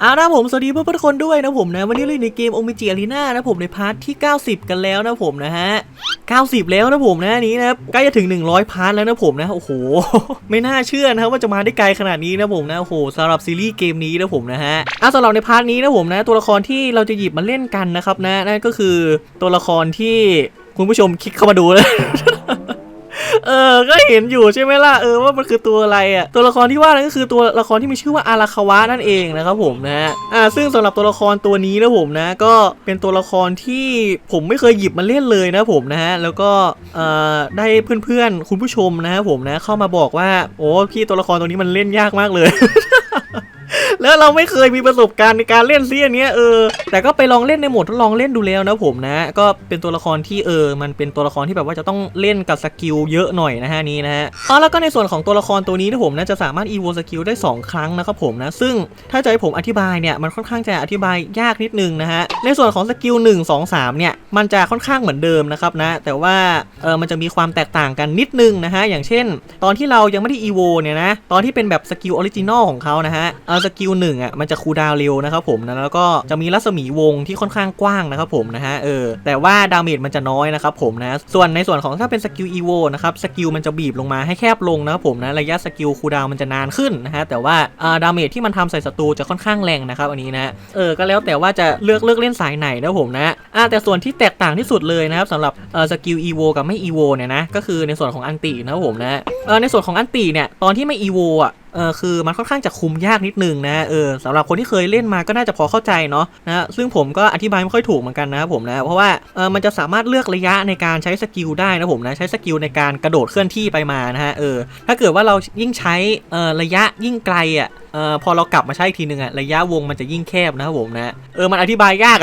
เอาละผมสวัสดีเพื่อนๆทุกคนด้วยนะผมนะวันนี้เลยในเกมโอมิจิอารีนานะผมในพาร์ทที่ 90 กันแล้วนะผมนะฮะ 90 แล้วนะผมนะอันนี้นะใกล้จะถึง 100 พาร์ทแล้วนะผมนะโอ้โห ไม่น่าเชื่อนะครับว่าจะมาได้ไกลขนาดนี้นะผมนะโอ้โหสำหรับซีรีส์เกมนี้นะผมนะฮะอะสำหรับในพาร์ทนี้นะผมนะ ตัวละครที่เราจะหยิบมาเล่นกันนะครับนะนั่นก็คือตัวละครที่คุณผู้ชมคลิกเข้ามาดูเลย เออ ก็เห็นอยู่ใช่ไหมล่ะ เออว่ามันคือตัวอะไรอะ ตัวละครที่ว่านั่นก็คือตัวละครที่มีชื่อว่าอาราคาวะนั่นเองนะครับผมนะ อ่า ซึ่งสำหรับตัวละครตัวนี้นะผมนะ ก็เป็นตัวละครที่ผมไม่เคยหยิบมาเล่นเลยนะผมนะฮะ แล้วก็เอ่อได้เพื่อนๆคุณผู้ชมนะครับผมนะเข้ามาบอกว่า โอ้พี่ตัวละครตัวนี้มันเล่นยากมากเลย แล้วเราไม่เคยมีประสบการณ์ในการเล่นซีอันเนี้ยเออแต่ก็ไปลองเล่นในโหมดทดลองเล่นดูแล้วนะผมนะ ก็เป็นตัวละครที่เออมันเป็นตัวละครที่แบบว่าจะต้องเล่นกับสกิลเยอะหน่อยนะฮะนี้นะฮะอ๋อแล้วก็ในส่วนของตัวละครตัวนี้นะผมนะจะสามารถ evo สกิลได้ 2 ครั้งนะครับผมนะ ซึ่งถ้าจะให้ผมอธิบายเนี่ยมันค่อนข้างจะอธิบายยากนิดนึงนะฮะในส่วนของสกิล1 2 3เนี่ยมันจะค่อนข้างเหมือนเดิมนะครับนะ แต่ว่าเออมันจะมีความแตกต่างกันนิดนึงนะฮะอย่างเช่น ตอนที่เรายังไม่ได้ evo เนี่ยนะตอนที่เป็นแบบสกิลออริจินอลของเขานะฮะเออสกิลหนึ่งอะมันจะคูลดาวเร็วนะครับผมนะแล้วก็จะมีรัศมีวงที่ค่อนข้างกว้างนะครับผมนะฮะเออแต่ว่าดาเมจมันจะน้อยนะครับผมนะส่วนในส่วนของถ้าเป็นสกิลอีโวนะครับสกิลมันจะบีบลงมาให้แคบลงนะครับผมนะระยะสกิลคูลดาวมันจะนานขึ้นนะฮะแต่ว่าอ่าดาเมจที่มันทำใส่ศัตรูจะค่อนข้างแรงนะครับอันนี้นะเออก็แล้วแต่ว่าจะเลือกเลือกเล่นสายไหนนะผมนะอ่าแต่ส่วนที่แตกต่างที่สุดเลยนะครับสำหรับเออสกิลอีโวกับไม่อีโวเนี่ยนะก็คือในส่วนของอันตินะครับผมนะเออในส่วนของอันติเนี่ยตอนที่ไม่อีโวอะ เออคือมันค่อนข้างจะคุมยากนิดนึงนะเออสำหรับคนที่เคยเล่นมาก็น่าจะพอเข้าใจเนาะนะซึ่งผมก็อธิบายไม่ค่อยถูกเหมือนกันนะผมนะเพราะว่าเออมันจะสามารถเลือกระยะในการใช้สกิลได้นะผมนะใช้สกิลในการกระโดดเคลื่อนที่ไปมานะฮะเออถ้าเกิดว่าเรายิ่งใช้เออระยะยิ่งไกลอะเออพอเรากลับมาใช้อีกทีนึงอะระยะวงมันจะยิ่งแคบนะครับผมนะเออมันอธิบายยาก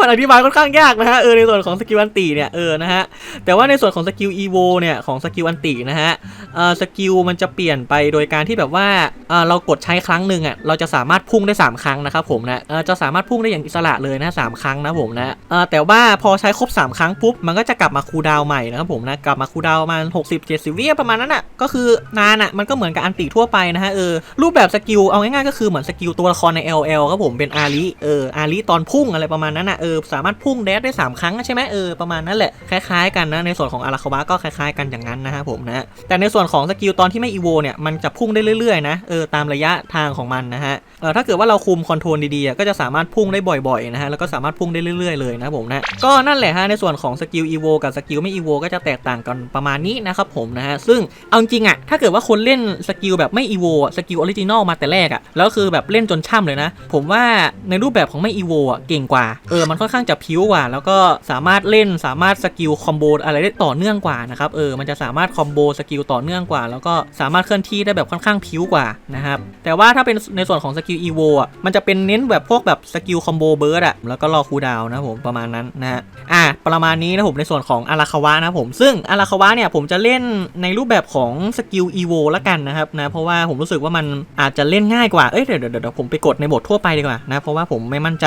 มันอธิบายค่อนข้างยากนะฮะเออในส่วนของสกิลอันติเนี่ยเออนะฮะแต่ว่าในส่วนของสกิลอีโวเนี่ยของสกิลอันตินะฮะเออสกิลมันจะเปลี่ยนไปโดยการที่แบบว่าเออเรากดใช้ครั้งหนึ่งอะเราจะสามารถพุ่งได้ 3 ครั้งนะครับผมนะเออจะสามารถพุ่งได้อย่างอิสระเลยนะสามครั้งนะผมนะเออแต่ว่าพอใช้ครบ 3 ครั้งปุ๊บมันก็จะกลับมาคูดาวใหม่นะครับผมนะกลับมาคูดาวประมาณ60 70วิประมาณนั้นอะก็คือนานอะมันก็เหมือนกับอันติทั่วไปนะฮะเออรูปแบบสกิลเอาง่ายๆก็คือเหมือนสกิลตัวละครใน LL ครับผมเป็นอาริเอออาริตอนพุ่งอะไรประมาณนั้นอะเออสามารถพุ่งเดสได้สามครั้งใช่ไหมเออประมาณนั้นแหละคล้ายๆกันนะในส่วนของอาราคาวะก็คล้ายๆกันอย่างนั้นนะครับผมนะแต่ในส่วนของสกิลตอนที่ไม่อีโวเนี่ยมันจะพุ่งได้เรื่อยๆนะเออตามระยะทางของมันนะฮะ ถ้าเกิดว่าเราคุมคอนโทรลดีๆก็จะสามารถพุ่งได้บ่อยๆนะฮะแล้วก็สามารถพุ่งได้เรื่อยๆเลยนะผมนะก็นั่นแหละฮะในส่วนของสกิลอีโวกับสกิลไม่อีโวก็จะแตกต่างกันประมาณนี้นะครับผมนะฮะซึ่งเอาจริงอะถ้าเกิดว่าคนเล่นสกิลแบบไม่อีโวสกิลออริจินอลมาแต่แรกอะแล้วคือแบบเล่นจนช่ำเลยนะ ผมว่าในรูปแบบของไม่อีโวอะเก่งกว่าเออมันค่อนข้างจะพิ้วกว่า แล้วก็สามารถเล่นสามารถสกิลคอมโบอะไรได้ต่อเนื่องกว่านะครับเออมันจะสามารถคอมโบสกิลต่อเนื่องกว่า แล้วก็สามารถเคลื่อนที่ได้แบบค่อนข้างพิ้วกว่านะครับแต่ว่าถ้าเป็นในส่วนของสกิลอีโวอะมันจะเป็นเน้นแบบพวกแบบสกิลคอมโบเบิร์ดอะแล้วก็รอคูลดาวน์นะครับผมประมาณนั้นนะฮะอะประมาณนี้นะผมในส่วนของอาราคาวะนะครับผมซึ่งอาราคาวะเนี่ยผมจะเล่นในรูปแบบของสกิลอีโวละกันนะครับนะเพราะว่าผมรู้สึกว่ามันอาจจะเล่นง่ายกว่าเอ้ยเดี๋ยวเดี๋ยวเดี๋ยวผมไปกดในบททั่วไปดีกว่านะเพราะว่าผมไม่มั่นใจ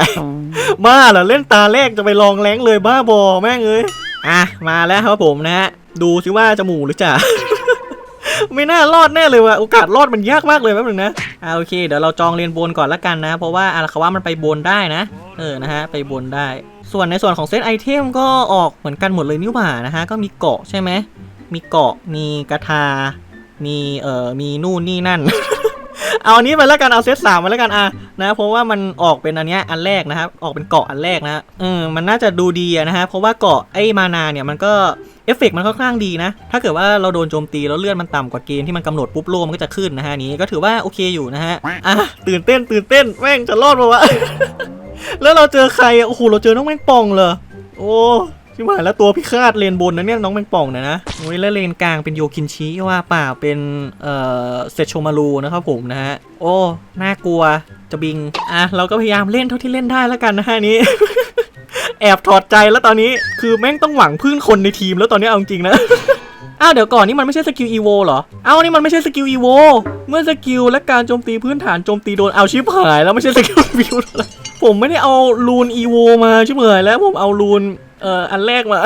บ้าเหรอเล่นตาแรกจะไปลองแรงเลยบ้าบอแม่งเอ้ยอะมาแล้วครับผมนะฮะดูซิว่าจะหมูหรือจ่า ไม่น่ารอดแน่เลยว่ะโอกาสรอดมันยากมากเลยแป๊บนึงนะอ่าโอเคเดี๋ยวเราจองเรียนบนก่อนละกันนะ เพราะว่าอาราคาวะมันไปบนได้นะ เออนะฮะไปบนได้ ส่วนในส่วนของเซตไอเทมก็ออกเหมือนกันหมดเลยนี่หว่านะฮะก็มีเกาะใช่ไหมมีเกาะมีกระทา มีเอ่อมีนู่นนี่นั่น เอาอันนี้ไปแล้วกันเอาเซตสามไปแล้วกันอะนะเพราะว่ามันออกเป็นอันเนี้ยอันแรกนะครับออกเป็นเกาะอันแรกนะเออมันน่าจะดูดีนะฮะเพราะว่าเกาะไอ้มานาเนี่ยมันก็เอฟเฟกต์มันค่อนข้างดีนะ ถ้าเกิดว่าเราโดนโจมตีแล้วเลือดมันต่ำกว่าเกณฑ์ที่มันกำหนดปุ๊บโลมันก็จะขึ้นนะฮะนี้ก็ถือว่าโอเคอยู่นะฮะอะตื่นเต้นตื่นเต้นแม่งจะรอดปะวะแล้วเราเจอใครอะโอ้โหเราเจอน้องแม่งปองเลยโอ้ ชิบหายแล้วตัวพิฆาตเลนบนนะเนี่ยน้องแมงป่องเนี่ยนะโอ้ยแล้วเลนกลางเป็นโยคินชิว่าเปล่าเป็นเอ่อเซโชมารูนะครับผมนะฮะโอ้น่ากลัวจะบิงอะเราก็พยายามเล่นเท่าที่เล่นได้แล้วกันนะฮะนี้ แอบถอดใจแล้วตอนนี้คือแม่งต้องหวังพึ่งคนในทีมแล้วตอนนี้เอาจริงนะอ้าวเดี๋ยวก่อนนี่มันไม่ใช่สกิลอีโวเหรอ เอ้านี่มันไม่ใช่สกิลอีโวเมื่อสกิลและการโจมตีพื้นฐานโจมตีโดนเอาชิบหายแล้วไม่ใช่สกิลวิวผมไม่ได้เอารูนอีโวมาชิบหายแล้วผมเอารูน เอออันแรกมา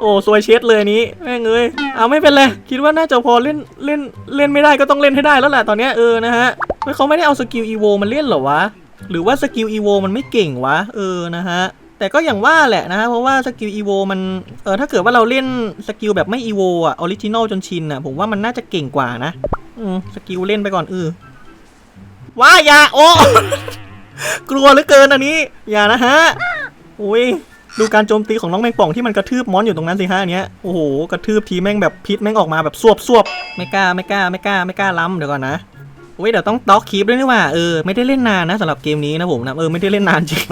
โอ้ซวยเช็ดเลยนี้แม่งเอ้ยเอาไม่เป็นไรคิดว่าน่าจะพอเล่นเล่นเล่นไม่ได้ก็ต้องเล่นให้ได้แล้วแหละตอนเนี้ยเออนะฮะเขาไม่ได้เอาสกิลอีโวมันเล่นเหรอวะหรือว่าสกิลอีโวมันไม่เก่งวะเออนะฮะแต่ก็อย่างว่าแหละนะฮะเพราะว่าสกิลอีโวมันเออถ้าเกิดว่าเราเล่นสกิลแบบไม่อีโวอะออริจินอลจนชินอะผมว่ามันน่าจะเก่งกว่านะอืมสกิลเล่นไปก่อนเออว้าอย่าโอ้กลัวเหลือเกินอันนี้ อย่านะฮะโอ้ย ดูการโจมตีของน้องแมงป่องที่มันกระทืบมอนอยู่ตรงนั้นสิฮะอันเนี้ยโอ้โหกระทืบทีแม่งแบบพิษแม่งออกมาแบบสวบสวบไม่กล้าไม่กล้าไม่กล้าไม่กล้าล้ำเดี๋ยวก่อนนะโอ้ยเดี๋ยวต้องต็อกคลิปด้วยนี่หว่าเออไม่ได้เล่นนานนะสำหรับเกมนี้นะผมนะเออไม่ได้เล่นนานจริง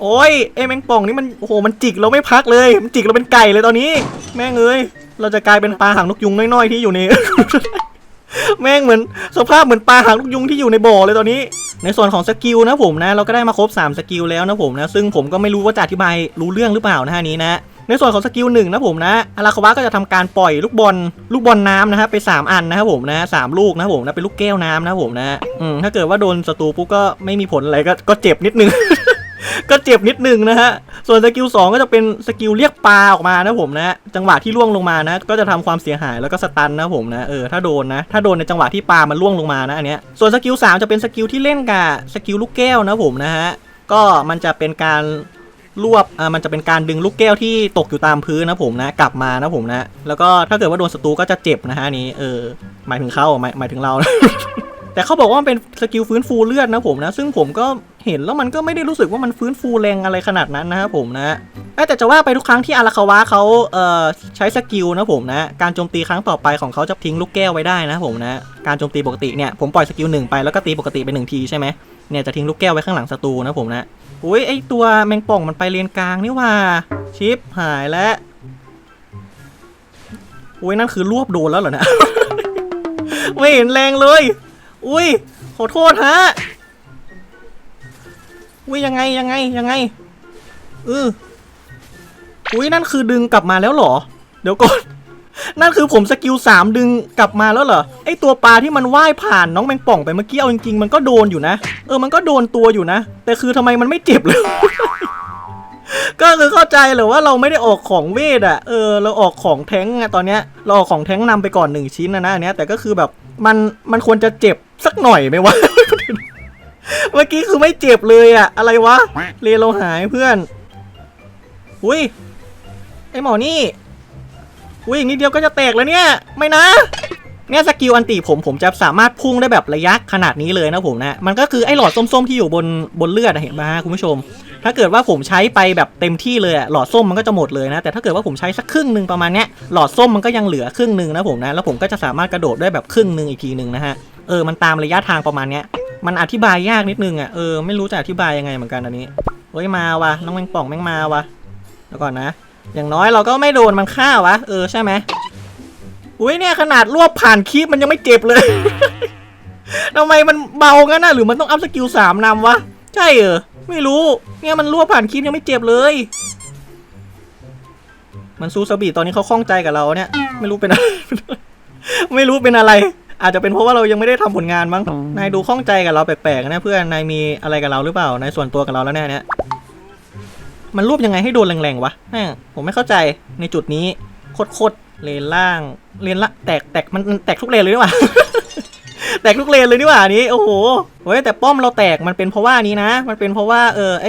โอ้ยไอ้แมงป่องนี่มันโอ้โหมันจิกเราไม่พักเลยมันจิกเราเป็นไก่เลยตอนนี้ แม่งเอ้ยเราจะกลายเป็นปลาหางนกยุงน้อยๆที่อยู่ใน แม่งเหมือนสภาพเหมือนปลาหางนกยุงที่อยู่ในบ่อเลยตอนนี้ ในส่วนของสกิลนะผมนะ เราก็ได้มาครบ 3 สกิลแล้วนะผมนะ ซึ่งผมก็ไม่รู้ว่าจะอธิบายรู้เรื่องหรือเปล่านะฮะนี้นะ ในส่วนของสกิลหนึ่งนะผมนะอาราคาวะก็จะทำการปล่อยลูกบอลลูกบอลน้ำนะฮะไป 3 อันนะครับผมนะสามลูกนะผมนะเป็นลูกแก้วน้ำนะผมนะอืมถ้าเกิดว่าโดนศัตรูปุ๊บก็ไม่มีผลอะไรก็ก็เจ็บนิดนึง ก็เจ็บนิดนึงนะฮะ ส่วนสกิล2ก็จะเป็นสกิลเรียกปลาออกมานะผมนะ จังหวะที่ล่วงลงมานะ ก็จะทำความเสียหายแล้วก็สตันนะผมนะ เออ ถ้าโดนนะ ถ้าโดนในจังหวะที่ปลามันล่วงลงมานะอันเนี้ย ส่วนสกิล3จะเป็นสกิลที่เล่นกับสกิลลูกแก้วนะผมนะฮะ ก็มันจะเป็นการรวบอ่ามันจะเป็นการดึงลูกแก้วที่ตกอยู่ตามพื้นนะผมนะ กลับมานะผมนะ แล้วก็ถ้าเกิดว่าโดนศัตรูก็จะเจ็บนะฮะนนี้เออ หมายถึงเขาหมายหมายถึงเรา แต่เขาบอกว่ามันเป็นสกิลฟื้นฟูเลือดนะผมนะ ซึ่งผมก็ เห็นแล้วมันก็ไม่ได้รู้สึกว่ามันฟื้นฟูแรงอะไรขนาดนั้นนะครับผมนะแต่จะว่าไปทุกครั้งที่อาราคาวะเขาเอ่อใช้สกิลนะผมนะ การโจมตีครั้งต่อไปของเขาจะทิ้งลูกแก้วไว้ได้นะผมนะ การโจมตีปกติเนี่ยผมปล่อยสกิลหนึ่งไปแล้วก็ตีปกติไปหนึ่งทีใช่ไหมเนี่ยจะทิ้งลูกแก้วไว้ข้างหลังศัตรูนะผมนะอุ้ยไอตัวแมงป่องมันไปเลนกลางนี่ว่าชิปหายแล้วอุ้ยนั่นคือรวบโดนแล้วเหรอเนะไม่เห็นแรงเลย อุ้ยขอโทษฮะ อุ้ยยังไงยังไงยังไงเอออุ้ยนั่นคือดึงกลับมาแล้วเหรอ เดี๋ยวก่อน นั่นคือผมสกิลสามดึงกลับมาแล้วเหรอ ไอตัวปลาที่มันว่ายผ่านน้องแมงป่องไปเมื่อกี้เอาจริงๆมันก็โดนอยู่นะ เออมันก็โดนตัวอยู่นะ แต่คือทำไมมันไม่เจ็บเลย ก็คือเข้าใจเลยว่าเราไม่ได้ออกของเวทอะเออ เราออกของแท้งอะตอนเนี้ย เราออกของแท้งนำไปก่อนหนึ่งชิ้นนะนะอันเนี้ยแต่ก็คือแบบมันมันควรจะเจ็บสักหน่อยไหมวะ เมื่อกี้คือไม่เจ็บเลยอะอะไรวะเรเราหายเพื่อนอุ้ยไอหมอนี่อุ้ยอีกนิดเดียวก็จะแตกแล้วเนี่ย ไม่นะ เนี่ยสกิลอันติผมผมจะสามารถพุ่งได้แบบระยะขนาดนี้เลยนะผมนะ มันก็คือไอหลอดส้มๆที่อยู่บนบนเลือดเห็นไหมฮะคุณผู้ชม ถ้าเกิดว่าผมใช้ไปแบบเต็มที่เลยอะหลอดส้มมันก็จะหมดเลยนะ แต่ถ้าเกิดว่าผมใช้สักครึ่งหนึ่งประมาณเนี้ยหลอดส้มมันก็ยังเหลือครึ่งหนึ่งนะผมนะ แล้วผมก็จะสามารถกระโดดได้แบบครึ่งหนึ่งอีกทีหนึ่งนะฮะ เออ มันตามระยะทางประมาณเนี้ย มันอธิบายยากนิดนึงอะเออไม่รู้จะอธิบายยังไงเหมือนกันอันนี้เฮ้ยมาวะน้องแมงป่องแมงมาวะแล้วก่อนนะ อย่างน้อยเราก็ไม่โดนมันฆ่าวะ เออใช่ไหมอุ้ยเนี่ยขนาดรวบผ่านคีบมันยังไม่เจ็บเลยทำไมมันเบางั้นน่ะหรือมันต้องอัพสกิลสามนำวะ ใช่เหรอไม่รู้ เนี่ยมันรั่วผ่านคลิปยังไม่เจ็บเลย มันซูสบีตอนนี้เขาคล่องใจกับเราเนี่ย ไม่รู้เป็นอะไร ไม่รู้เป็นอะไร อาจจะเป็นเพราะว่าเรายังไม่ได้ทำผลงานมั้ง นายดูคล่องใจกับเราแปลกๆนะเพื่อน นายมีอะไรกับเราหรือเปล่า นายส่วนตัวกับเราแล้วแน่เนี่ย มันรูปยังไงให้โดนแรงๆวะแม่งผมไม่เข้าใจในจุดนี้โคตรๆเลนล่าง เลนละแตกแตกมันมันแตกทุกเลนเลยนี่หว่า แตกทุกเลนเลยนี่หว่าอันนี้โอ้โหเฮ้ยแต่ป้อมเราแตกมันเป็นเพราะว่านี้นะ มันเป็นเพราะว่าเออไอ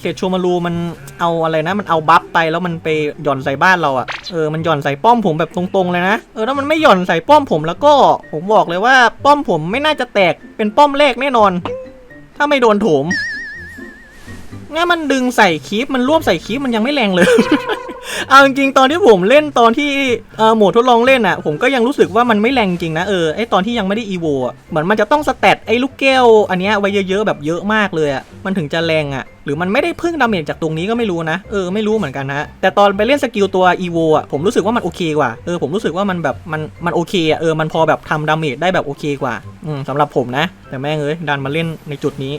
เศษโชมารูมันเอาอะไรนะ มันเอาบัฟไปแล้วมันไปหย่อนใส่บ้านเราอะเออมันหย่อนใส่ป้อมผมแบบตรงๆเลยนะเออถ้ามันไม่หย่อนใส่ป้อมผมแล้วก็ผมบอกเลยว่าป้อมผมไม่น่าจะแตกเป็นป้อมแรกแน่นอน ถ้าไม่โดนโถมงั้นมันดึงใส่คีปมันรวบใส่คีปมันยังไม่แรงเลย เอาจริงๆตอนที่ผมเล่นตอนที่เออโหมดทดลองเล่นอะ ผมก็ยังรู้สึกว่ามันไม่แรงจริงนะเออไอตอนที่ยังไม่ได้อีโวอะเหมือนมันจะต้องสแตทไอลูกแก้วอันเนี้ยไว้เยอะๆแบบเยอะมากเลยอะมันถึงจะแรงอะ หรือมันไม่ได้พึ่งดาเมจจากตรงนี้ก็ไม่รู้นะเออไม่รู้เหมือนกันนะแต่ตอนไปเล่นสกิลตัวอีโวอะผมรู้สึกว่ามันโอเคกว่าเออผมรู้สึกว่ามันแบบมันมันโอเคอะเออมันพอแบบทำดาเมจได้แบบโอเคกว่าอืมสำหรับผมนะ แต่แม่งเอ้ยดันมาเล่นในจุดนี้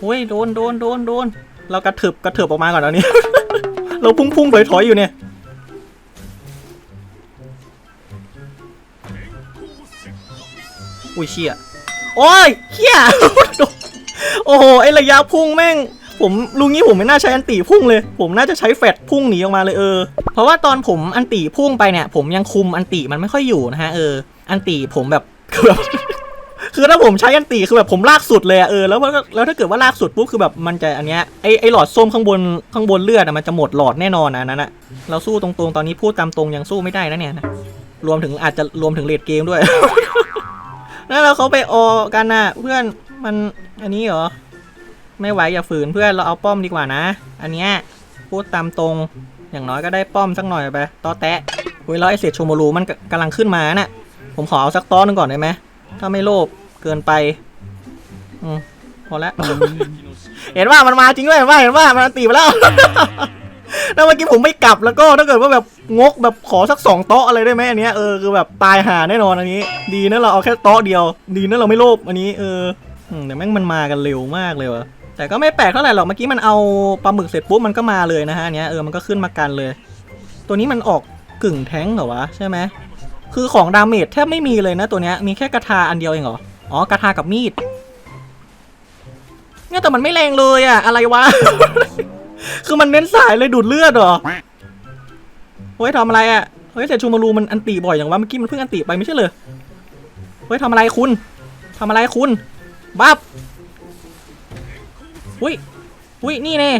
โอ้ยโดนโดนโดนโดนเรากระเถิบกระเถิบออกมาก่อนตอนนี้ เราพุ่งพุ่งถอยถอยอยู่เนี่ยอุ้ยเชี่ยโอ้ยเชี่ยโอ้โหไอระยะพุ่งแม่ง ผมลุงนี้ผมไม่น่าใช้อันตีพุ่งเลย ผมน่าจะใช้แฟดพุ่งหนีออกมาเลยเออ เพราะว่าตอนผมอันตีพุ่งไปเนี่ย ผมยังคุมอันตีมันไม่ค่อยอยู่นะฮะเออ อันตีผมแบบคือแบบ คือถ้าผมใช้อันตีคือแบบผมลากสุดเลยอะเออแล้วแล้วถ้าเกิดว่าลากสุดปุ๊บคือแบบมันจะอันเนี้ยไอไอหลอดส้มข้างบนข้างบนเลือดอะมันจะหมดหลอดแน่นอนอะอันนั้นอะเราสู้ตรงๆตอนนี้พูดตามตรงยังสู้ไม่ได้นะเนี่ยนะรวมถึงอาจจะรวมถึงเลดเกมด้วยแล้วเราเขาไปออกันนะเพื่อนมันอันนี้เหรอไม่ไหวอย่าฝืนเพื่อนเราเอาป้อมดีกว่านะ อันเนี้ยพูดตามตรงอย่างน้อยก็ได้ป้อมสักหน่อยไปตอแตะคุยแล้วไอเศษโชโมรูมันกำลังขึ้นมาน่ะผมขอเอาสักต้อนหนึงก่อนได้ไหม ถ้าไม่โลภเกินไปอืมพอแล้ว เห็นว่ามันมาจริงด้วยเห็นว่าเห็นว่ามันตีไปแล้วถ้าเมื่อกี้ผมไม่กลับแล้วก็ถ้าเกิดว่าแบบงกแบบขอสักสองโต๊ะอะไรได้ไหมอันเนี้ยเออคือแบบตายหาแน่นอนอันนี้ ดีนะเราเอาแค่โต๊ะเดียว ดีนะเราไม่โลภอันนี้เอออืมแต่แม่งมันมากันเร็วมากเลยวะแต่ก็ไม่แปลกเท่าไหร่หรอกเมื่อกี้มันเอาปลาหมึกเสร็จปุ๊บมันก็มาเลยนะฮะอันเนี้ยเออมันก็ขึ้นมากันเลย ตัวนี้มันออกกึ่งแท้งเหรอวะใช่ไหม คือของดาเมจแทบไม่มีเลยนะตัวเนี้ยมีแค่กระทาอันเดียวเองเหรอ อ๋อกระทากับมีดเนี่ยแต่มันไม่แรงเลยอะอะไรวะ คือมันเน้นสายเลยดูดเลือดเหรอเฮ้ยทำอะไรอะเฮ้ยแต่ชูมารูมันอันติบ่อยอย่างว่าเมื่อกี้มันเพิ่งอันติไปไม่ใช่เลยเฮ้ยทำอะไรคุณทำอะไรคุณบับอุ้ยอุ้ยนี่เน่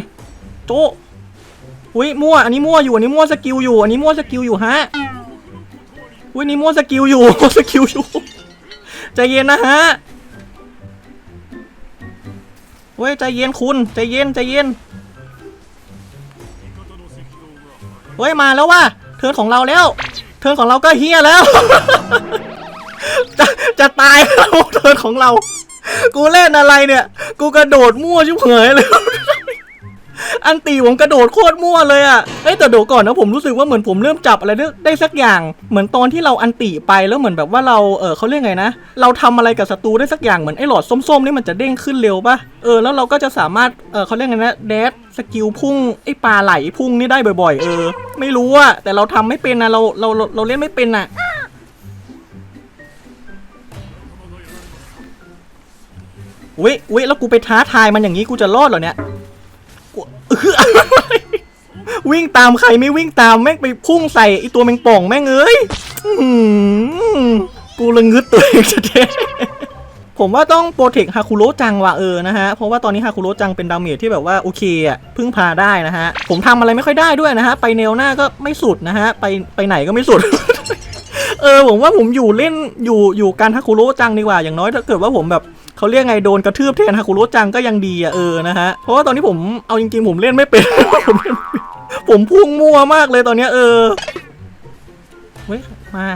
โจอุ้ยมั่วอันนี้มั่วอยู่อันนี้มั่วสกิลอยู่อันนี้มั่วสกิลอยู่ฮะ อุ้ยนี่มั่วสกิลอยู่มั่วสกิลอยู่ใจเย็นนะฮะเฮ้ยใจเย็นคุณใจเย็นใจเย็นเฮ้ยมาแล้วว่ะเทิร์นของเราแล้ว เทิร์นของเราก็เฮียแล้ว จะจะตายแล้วเทิร์นของเรา กูเล่นอะไรเนี่ย กูกระโดดมั่วชิบเหยเลย อันตีผมกระโดดโคตรมั่วเลยอะเอ้ยแต่เดี๋ยวก่อนนะผมรู้สึกว่าเหมือนผมเริ่มจับอะไรได้ไดสักอย่าง เหมือนตอนที่เราอันตีไปแล้วเหมือนแบบว่าเราเออเขาเรียกไงนะ เราทำอะไรกับศัตรูได้สักอย่างเหมือนไอ้หลอดส้มๆนี่มันจะเด้งขึ้นเร็วป่ะเออแล้วเราก็จะสามารถเออเขาเรียกไงนะแดดสกิลพุ่งไอ้ปลาไหลพุ่งนี่ได้บ่อย ๆ เออ ไม่รู้อะแต่เราทำไม่เป็นนะเราเราเราเล่นไม่เป็นอะวิวิแล้วกูไปท้าทายมันอย่างนี้กูจะรอดเหรอเนี่ย วิ่งตามใครไม่วิ่งตามแม่งไปพุ่งใส่ไอตัวแมงป่องแม่งเอ้ยกูระงึดตัวเองจะเทผมว่าต้องโปรเทคฮาคุโรจังว่ะเออนะฮะ เพราะว่าตอนนี้ฮาคุโรจังเป็นดาเมจที่แบบว่าโอเคอะพึ่งพาได้นะฮะ ผมทำอะไรไม่ค่อยได้ด้วยนะฮะ ไปแนวหน้าก็ไม่สุดนะฮะ ไปไปไหนก็ไม่สุด เออผมว่าผมอยู่เล่นอยู่อยู่การฮาคุโรจังดีกว่าอย่างน้อยถ้าเกิดว่าผมแบบ เขาเรียกไงโดนกระทืบแทนฮาคุโรจังก็ยังดีอะเออนะฮะเพราะว่าตอนนี้ผมเอาจริงๆผมเล่นไม่เป็นผมเล่นไม่เป็น ผมพุ่งมั่วมากเลยตอนเนี้ยเออเฮ้ยมา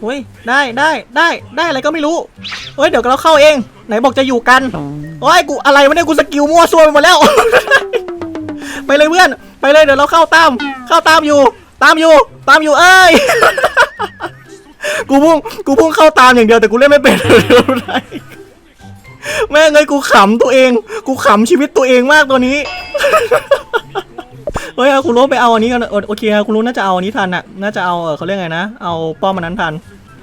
เฮ้ยได้ได้ได้ได้อะไรก็ไม่รู้เฮ้ยเดี๋ยวเราเข้าเอง ไหนบอกจะอยู่กันโอ้ยกูอะไรวะเนี่ยกูสกิลมั่วซั่วไปหมดแล้ว ไปเลยเพื่อน ไปเลยเดี๋ยวเราเข้าตาม เข้าตามอยู่ ตามอยู่ ตามอยู่เอ้ย กูพุ่ง กูพุ่งเข้าตามอย่างเดียวแต่กูเล่นไม่เป็นแม่งเอ้ยกูขำตัวเอง กูขำชีวิตตัวเองมากตัวนี้ เฮ้ยเอาคุณรู้ไปเอาอันนี้กันโอเคคุณรู้น่าจะเอาอันนี้ทันอะ น่าจะเอาเขาเรียกไงนะ เอาป้อมมันนั้นทัน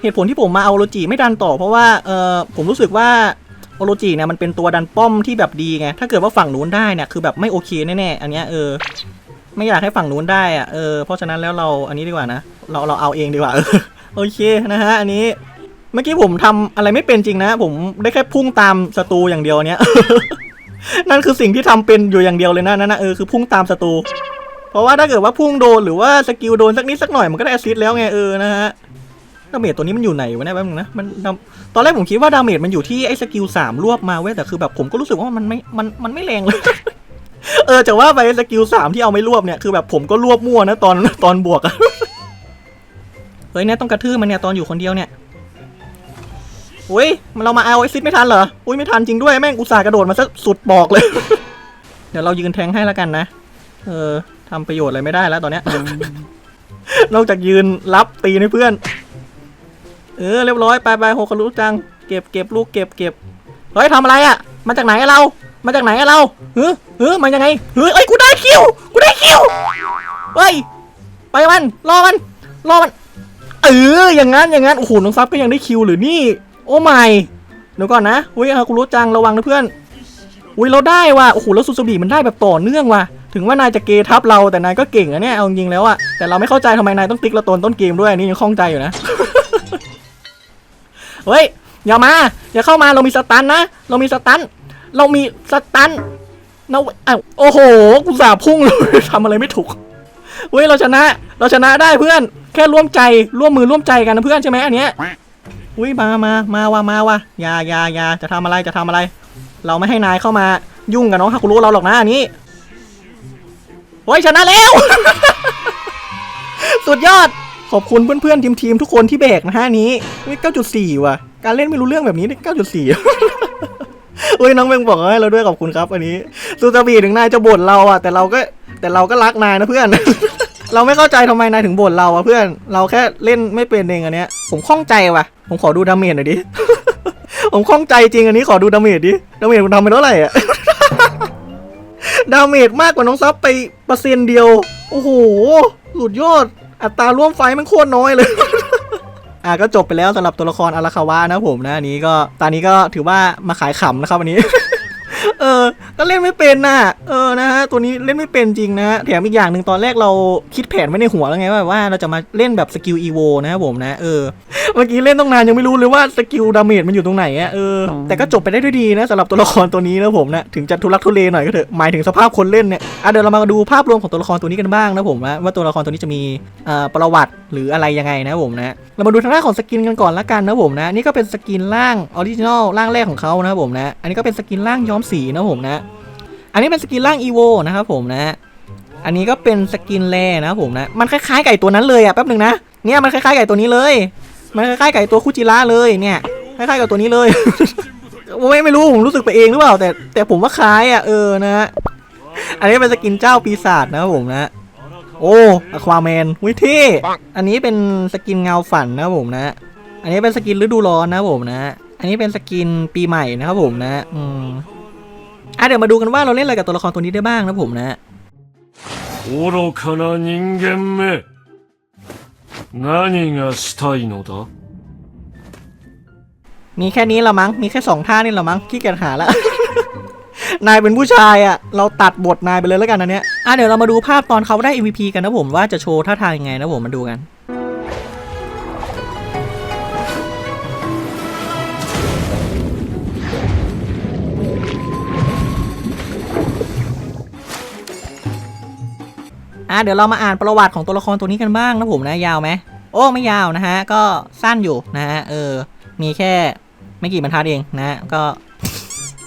เหตุผลที่ผมมาเอาโรจิไม่ดันต่อ เพราะว่าเออผมรู้สึกว่าโอโรจิเนี่ยมันเป็นตัวดันป้อมที่แบบดีไง ถ้าเกิดว่าฝั่งนู้นได้เนี่ยคือแบบไม่โอเคแน่ๆ อันเนี้ยเออ ไม่อยากให้ฝั่งนู้นได้อะเออเพราะฉะนั้นแล้วเราอันนี้ดีกว่านะ เราเราเอาเองดีกว่าเออโอเคนะฮะอันนี้เมื่อกี้ผมทำอะไรไม่เป็นจริงนะ ผมได้แค่พุ่งตามศัตรูอย่างเดียวเนี้ยนั่นคือสิ่งที่ทำเป็นอยู่อย่างเดียวเลยนะนั่นนะเออคือพุ่งตามศัตรูเพราะว่าถ้าเกิดว่าพุ่งโดนหรือว่าสกิลโดนสักนิดสักหน่อยมันก็ได้แอซิสต์แล้วไงเออนะฮะดาเมจตัวนี้มันอยู่ไหนวะเนี่ยแป๊บนึงนะมันตอนแรกผมคิดว่าดาเมจมันอยู่ที่ไอ้สกิลสามรวบมาเว้ยแต่คือแบบผมก็รู้สึกว่ามันไม่มันมันไม่แรงเลย เออจะว่าไปสกิลสามที่เอาไม่รวบเนี่ยคือแบบผมก็รวบมั่วนะตอนตอนบวกอะเฮ้ยเนี่ยต้องกระทืบมันเนี่ยตอนอยู่คนเดียวเนี่ยอุ้ยมันเรามาเอาไอซิดไม่ทันเหรอ อุ้ยไม่ทันจริงด้วยแม่งอุตส่าห์กระโดดมาซะสุดบอกเลย เดี๋ยวเรายืนแทงให้แล้วกันนะ เออทำประโยชน์อะไรไม่ได้แล้วตอนเนี้ย นอกจากยืนรับตีให้เพื่อน เออเรียบร้อยไปไปโฮคารุจัง เก็บเก็บลูกเก็บเก็บเฮ้ยทำอะไรอะ่ะ มาจากไหนเรา มาจากไหนอะเราเฮ้ยเฮ้ยมันยังไงเฮ้ยเอ้ยกูได้คิวกูได้คิวเฮ้ยไปมันรอมันรอมันเอออย่างงั้นอย่างงั้นโอ้โหน้องซับก็ยังได้คิวหรือนี่ โอ้ไม่เดี๋ยวก่อนนะอุ้ยฮาคุรุจังระวังนะเพื่อนอุ้ยเราได้ว่ะโอ้โหแล้วซูซูบิมันได้แบบต่อเนื่องว่ะถึงว่านายจะเกทับเราแต่นายก็เก่งอะเนี่ยเอาจริงแล้วอะแต่เราไม่เข้าใจทำไมนายต้องติ๊กเราตนต้นเกมด้วยอันนี่ยังข้องใจอยู่นะเฮ้ยอย่ามาอย่าเข้ามาเรามีสตันนะ เรามีสตัน เรามีสตันนะอ้าโอ้โหกูสาบพุ่งเลยทำอะไรไม่ถูกเฮ้ยเราชนะ เราชนะได้เพื่อน แค่ร่วมใจร่วมมือร่วมใจกันนะเพื่อนใช่ไหมอันเนี้ยอุ้ยมามามาว่ะมาว่ะยายายาจะทำอะไรจะทำอะไร เราไม่ให้นายเข้ามายุ่งกับน้องฮาคุรุเราหรอกนะอันนี้โอ้ยชนะแล้ว สุดยอดขอบคุณเพื่อนๆทีมทีมทุกคนที่แบกนะฮะอันนี้นี่ว่ะ การเล่นไม่รู้เรื่องแบบนี้นี่ อุ้ยน้องเมงบอกให้เราด้วยขอบคุณครับ อันนี้ซูซาบีถึงนายจะบ่นเราอะแต่เราก็แต่เราก็รักนายนะเพื่อน เราไม่เข้าใจทำไมนายถึงบ่นเราอะเพื่อน เราแค่เล่นไม่เป็นเองอันเนี้ย ผมข้องใจว่ะ ผมขอดูดาเมจหน่อยดิ ผมข้องใจจริงอันนี้ขอดูดาเมจดิ ดาเมจมันทำไปเท่าไหร่อะดาเมจมากกว่าน้องซับไปเปอร์เซ็นต์เดียว โอ้โห สุดยอด อัตราร่วมไฟมันโคตรน้อยเลย อะก็จบไปแล้วสำหรับตัวละครอาราคาวะนะผมนะอันนี้ก็ตอนนี้ก็ถือว่ามาขายขำนะครับวันนี้ เออ ก็เล่นไม่เป็นน่ะ เออ นะฮะ ตัวนี้เล่นไม่เป็นจริงนะ แถมอีกอย่างหนึ่งตอนแรกเราคิดแผนไว้ในหัวแล้วไงว่าว่าเราจะมาเล่นแบบสกิลอีโวนะครับผมนะ เออ เมื่อกี้เล่นต้องนานยังไม่รู้เลยว่าสกิลดาเมจมันอยู่ตรงไหนอะเออ แต่ก็จบไปได้ด้วยดีนะสำหรับตัวละครตัวนี้นะผมนะ ถึงจะทุลักทุเลหน่อยก็เถอะ หมายถึงสภาพคนเล่นเนี่ย อะเดี๋ยวเรามาดูภาพรวมของตัวละครตัวนี้กันบ้างนะผมนะว่าตัวละครตัวนี้จะมีเอ่อประวัติหรืออะไรยังไงนะผมนะ เรามาดูทางด้านของสกินกันก่อนละกันนะผมนะ นี่ก็เป็นสกินร่างออริจินอลร่างแรกของเขานะผมนะ อันนี้ก็เป็นสกินร่างย้อมสีนะผมนะ อันนี้เป็นสกินร่างอีโวนะครับผมนะ อันนี้ก็เป็นสกินแร่นะครับผมนะ มันคล้ายๆไก่ตัวนั้นเลยอะแป๊บหนึ่งนะ เนี่ยมันคล้ายๆไก่ตัวนี้เลย มันคล้ายๆไก่ตัวคุจิระเลยเนี่ย คล้ายๆกับตัวนี้เลยไม่ไม่รู้ผมรู้สึกไปเองหรือเปล่า แต่แต่ผมว่าคล้ายอะเออนะ อันนี้เป็นสกินเจ้าปีศาจนะครับผมนะโอ้อควาแมนวิเท่อันนี้เป็นสกินเงาฝันนะผมนะ อันนี้เป็นสกินฤดูร้อนนะผมนะ อันนี้เป็นสกินปีใหม่นะครับผมนะ อืม อ่ะเดี๋ยวมาดูกันว่าเราเล่นอะไรกับตัวละครตัวนี้ได้บ้างนะผมนะ 愚かな人間め。何がしたいのだ มีแค่นี้ละมั้ง มีแค่สองท่านี่ละมั้งขี้เกียจหาละ นายเป็นผู้ชายอะ่ะ เราตัดบทนายไปเลยแล้วกันอันเนี้ย อ่ะเดี๋ยวเรามาดูภาพตอนเขาได้ MVP กันนะผมว่าจะโชว์ท่าทางยังไงนะผมมาดูกัน อะเดี๋ยวเรามาอ่านประวัติของตัวละครตัวนี้กันบ้างนะผมนะยาวไหมโอ้ไม่ยาวนะฮะก็สั้นอยู่นะฮะเออมีแค่ไม่กี่บรรทัดเองนะก็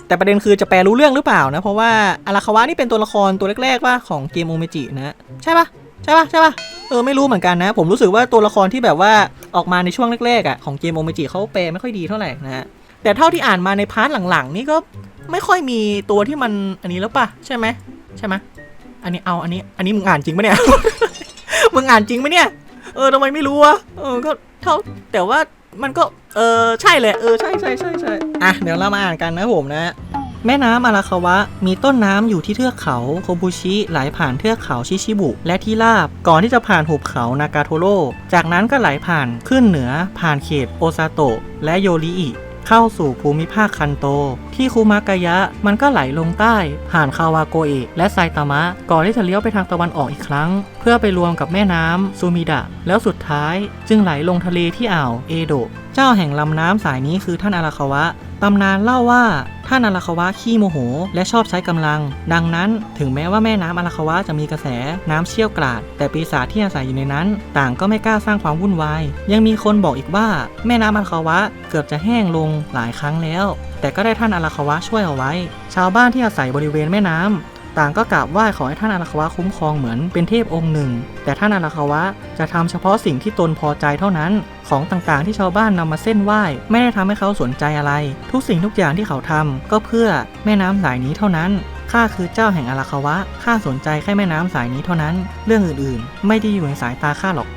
แต่ประเด็นคือจะแปลรู้เรื่องหรือเปล่านะ เพราะว่าอาราคาวะนี่เป็นตัวละครตัวแรกๆว่าของเกมโอเมจินะใช่ปะใช่ปะใช่ปะเออไม่รู้เหมือนกันนะ ผมรู้สึกว่าตัวละครที่แบบว่าออกมาในช่วงแรกๆอะของเกมโอเมจิเขาแปลไม่ค่อยดีเท่าไหร่นะฮะแต่เท่าที่อ่านมาในพาร์ทหลังๆ นี่ก็ไม่ค่อยมีตัวที่มันอันนี้แล้วปะใช่ไหมใช่ไหม อันนี้เอาอันนี้ อันนี้มึงอ่านจริงปะเนี่ย มึงอ่านจริงปะเนี่ย เออทำไมไม่รู้วะ เออ ก็เท่าแต่ว่ามันก็ เออใช่แหละเออ ใช่ใช่ใช่ใช่อะ เดี๋ยวเรามาอ่านกันนะผมนะ แม่น้ำอาราคาวะ มีต้นน้ำอยู่ที่เทือกเขาโคบุชิ ไหลผ่านเทือกเขาชิชิบุ และที่ราบ ก่อนที่จะผ่านหุบเขานากาโทโร่ จากนั้นก็ไหลผ่านขึ้นเหนือ ผ่านเขตโอซาโตะและโยริอิ เข้าสู่ภูมิภาคคันโต ที่คุมากายะมันก็ไหลลงใต้ ผ่านคาวาโกเอะและไซตามะ ก่อนที่จะเลี้ยวไปทางตะวันออกอีกครั้ง เพื่อไปรวมกับแม่น้ำซูมิดะ แล้วสุดท้ายจึงไหลลงทะเลที่อ่าวเอโดะเจ้าแห่งลำน้ำสายนี้คือท่านอาราคาวะ ตำนานเล่าว่าท่านอาราคาวะขี้โมโห และชอบใช้กำลัง ดังนั้นถึงแม้ว่าแม่น้ำอาราคาวะจะมีกระแสน้ำเชี่ยวกราด แต่ปีศาจที่อาศัยอยู่ในนั้น ต่างก็ไม่กล้าสร้างความวุ่นวาย ยังมีคนบอกอีกว่าแม่น้ำอาราคาวะเกือบจะแห้งลงหลายครั้งแล้ว แต่ก็ได้ท่านอาราคาวะช่วยเอาไว้ ชาวบ้านที่อาศัยบริเวณแม่น้ำ ต่างก็กราบไหว้ขอให้ท่านอาราควะคุ้มครองเหมือนเป็นเทพองค์หนึ่ง แต่ท่านอาราควะจะทำเฉพาะสิ่งที่ตนพอใจเท่านั้น ของต่างๆ ที่ชาวบ้านนำมาเส้นไหว้ ไม่ได้ทำให้เขาสนใจอะไร ทุกสิ่งทุกอย่างที่เขาทำก็เพื่อแม่น้ำสายนี้เท่านั้นข้าคือเจ้าแห่งอาราควะข้าสนใจแค่แม่น้ำสายนี้เท่านั้น เรื่องอื่นๆ ไม่ได้อยู่ในสายตาข้าหรอก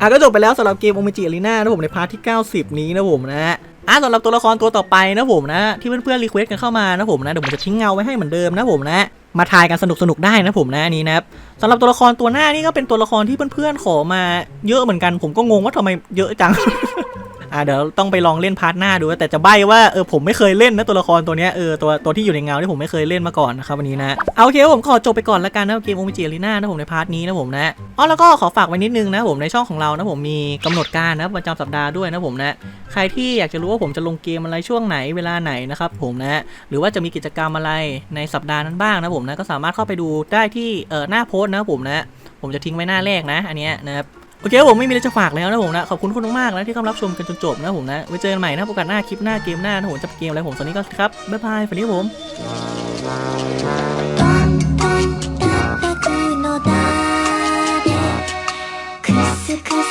อะก็จบไปแล้วสำหรับเกมโอเมจิอารีนานะผมในพาร์ทที่ 90 นี้นะผมนะอะสำหรับตัวละครตัวต่อไปนะผมนะ ที่เพื่อนๆรีเควสกันเข้ามานะผมนะเดี๋ยวผมจะทิ้งเงาไว้ให้เหมือนเดิมนะผมนะ มาทายกันสนุกสนุกได้นะผมนะอันนี้นะครับสำหรับตัวละครตัวหน้านี่ก็เป็นตัวละครที่เพื่อนๆขอมาเยอะเหมือนกัน ผมก็งงว่าทำไมเยอะจัง อ่าเดี๋ยวต้องไปลองเล่นพาร์ทหน้าดูแต่จะใบ้ว่าเออผมไม่เคยเล่นนะตัวละครตัวเนี้ยเออตัวตัวที่อยู่ในเงาที่ผมไม่เคยเล่นมาก่อนนะครับวันนี้นะเอาโอเคผมขอจบไปก่อนละกันนะเกมโอมิจิอารีนานะผมในพาร์ทนี้นะผมนะอ๋อแล้วก็ขอฝากไว้นิดนึงนะผมในช่องของเรานะผมมีกำหนดการนะประจำสัปดาห์ด้วยนะผมนะใครที่อยากจะรู้ว่าผมจะลงเกมอะไรช่วงไหนเวลาไหนนะครับผมนะหรือว่าจะมีกิจกรรมอะไรในสัปดาห์นั้นบ้างนะผมนะก็สามารถเข้าไปดูได้ที่เออหน้าโพสต์นะผมนะผมจะทิ้งไว้หน้าแรกนะอันเนี้ยนะครับ โอเคผมไม่มีอะไรจะฝากแล้วนะผมนะ ขอบคุณคุณมากๆนะที่เข้ารับชมกันจนจบนะผมนะ ไว้เจอกันใหม่นะโอกาสหน้าคลิปหน้าเกมหน้านะผมจะเกมอะไรผมตอนนี้ก็ครับ บ๊ายบายฝันดีผม「くすくす」